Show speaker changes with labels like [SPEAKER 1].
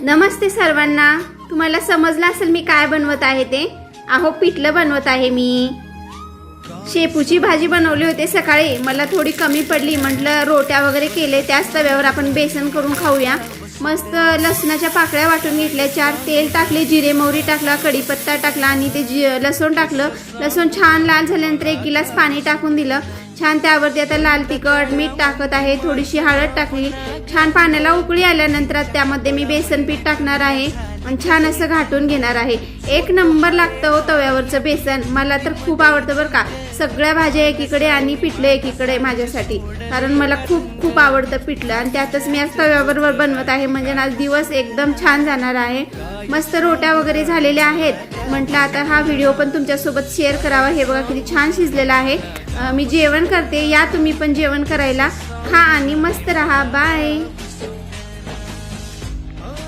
[SPEAKER 1] नमस्ते सर्वांना. तुम्हाला समजलं असेल मी काय बनवत आहे ते? अहो पिठलं बनवत आहे मी. शेपूची भाजी बनवली होती सकाळी. मला थोडी कमी पडली. म्हटलं रोट्या वगैरे केले त्याच तव्यावर आपण बेसन करून खाऊया. मस्त लसणाच्या पाकळ्या वाटून घेतल्या. चार तेल टाकले जिरे मोहरी टाकला कढीपत्ता टाकला आणि ते जि लसूण टाकलं. लसूण छान लाल झाल्यानंतर एक गिलास पाणी टाकून दिलं. छान त्यावरती आता लाल तिखट मीठ टाकत आहे. थोडीशी हळद टाकली. छान पाण्याला उकळी आल्यानंतर त्यामध्ये मी बेसन पीठ टाकणार आहे. आणि छान असं घाटून घेणार आहे. एक नंबर लागतं हो तव्यावरचं बेसन. मला तर खूप आवडतं बरं का. सगळ्या भाज्या एकीकडे आणि पिठलं एकीकडे माझ्यासाठी. कारण मला खूप खूप आवडतं पिठलं आणि त्यातच मी आज तव्यावर बनवत आहे. म्हणजे आज दिवस एकदम छान जाणार आहे. मस्त रोट्या वगैरे झालेल्या आहेत. म्हटलं आता हा व्हिडिओ पण तुमच्यासोबत शेअर करावा. हे बघा किती छान शिजलेला आहे. मी जेवण करते. या तुम्ही पण जेवण करायला. खा आणि मस्त राहा. बाय.